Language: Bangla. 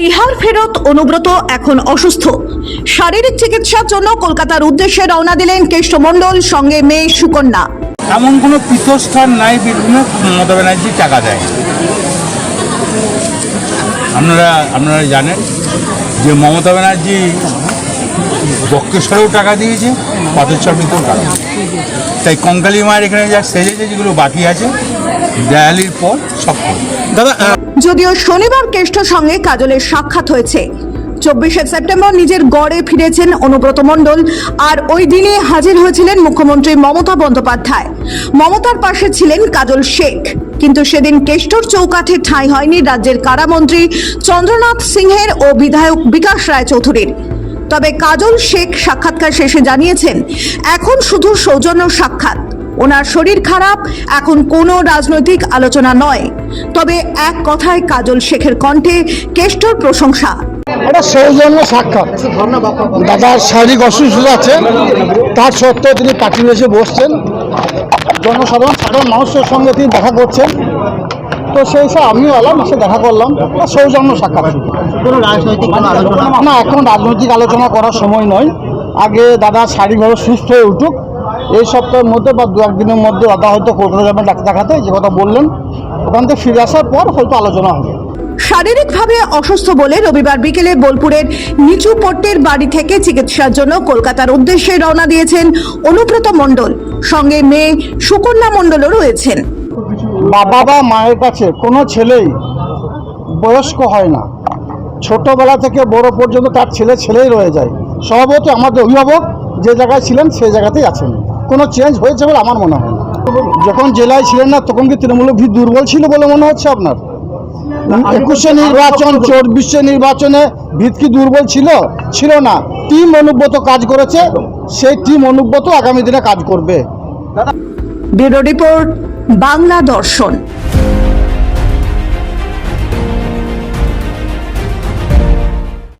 বিহার ফেরত অনুব্রত এখন অসুস্থ। শারীরিক চিকিৎসার জন্য কলকাতার উদ্দেশ্যে রওনা দিলেন কেষ্টমণ্ডল সঙ্গে মেয়ে সুকন্যা। এমন কোনো পীঠস্থান নাই বীরভূমে মমতা ব্যানার্জি টাকা দেয়। আপনারা আপনারা জানেন যে মমতা ব্যানার্জি বক্রেশ্বরেও টাকা দিয়েছে পাথরচর্মিতেও টাকা তাই কঙ্কালী মায়ের এখানে যা সেজেছে, যেগুলো বাকি আছে দেয়ালির পর সব দাদা যদিও শনিবার কেষ্ট সঙ্গে কাজলের সাক্ষাৎ হয়েছে। চব্বিশে সেপ্টেম্বর নিজের গড়ে ফিরেছেন অনুব্রত মণ্ডল আর ওই দিনে হাজির হয়েছিলেন মুখ্যমন্ত্রী মমতা বন্দ্যোপাধ্যায়। মমতার পাশে ছিলেন কাজল শেখ। কিন্তু সেদিন কেষ্টর চৌকাঠে ঠাঁই হয়নি রাজ্যের কারামন্ত্রী চন্দ্রনাথ সিংহের ও বিধায়ক বিকাশ রায় চৌধুরীর তবে কাজল শেখ সাক্ষাৎকার শেষে জানিয়েছেন এখন শুধু সৌজন্য সাক্ষাৎ। ওনার শরীর খারাপ এখন কোনো রাজনৈতিক আলোচনা নয়। তবে এক কথায় কাজল শেখের কণ্ঠে কেষ্টর প্রশংসা। এটা সৌজন্য সাক্ষাৎ। দাদার শারীরিক অসুস্থতা আছে তার সত্ত্বেও তিনি পার্টি এসে বসছেন। জনসাধারণ সাধারণ মানুষের সঙ্গে তিনি দেখা করছেন। তো সেই হিসাবে আমিও এলাম এসে দেখা করলাম। সৌজন্য সাক্ষাৎ। কোনো রাজনৈতিক কোনো আলোচনা? না এখন রাজনৈতিক আলোচনা করার সময় নয়। আগে দাদা শারীরিকভাবে সুস্থ হয়ে উঠুক এই সপ্তাহের মধ্যে বা দু একদিনের মধ্যে দাদা হয়তো কলকাতা যাবেন ডাক্তার দেখাতে যে কথা বললেন। ওখান থেকে ফিরে আসার পর হয়তো আলোচনা হবে। শারীরিকভাবে অসুস্থ বলে রবিবার বিকেলে বোলপুরের নিচু পট্টের বাড়ি থেকে চিকিৎসার জন্য কলকাতার উদ্দেশ্যে রওনা দিয়েছেন অনুব্রত মণ্ডল। সঙ্গে মেয়ে সুকন্যা মণ্ডলও রয়েছেন। বাবা বা মায়ের কাছে কোনো ছেলেই বয়স্ক হয় না। ছোটবেলা থেকে বড় পর্যন্ত তার ছেলে ছেলেই রয়ে যায়। স্বভাবত আমাদের অভিভাবক যে জায়গায় ছিলেন সেই জায়গাতেই আছেন। কোনো চেঞ্জ হয়েছে বলে আমার মনে হয় যখন জেলায় ছিলেন না তখন কি তৃণমূল ভিত দুর্বল ছিল বলে মনে হচ্ছে আপনার? একুশে নির্বাচন চব্বিশে নির্বাচনে ভিত কি দুর্বল ছিল? ছিল না। টিম অনুব্রত কাজ করেছে সেই টিম অনুব্রত আগামী দিনে কাজ করবে। ব্যুরো রিপোর্ট বাংলা দর্শন।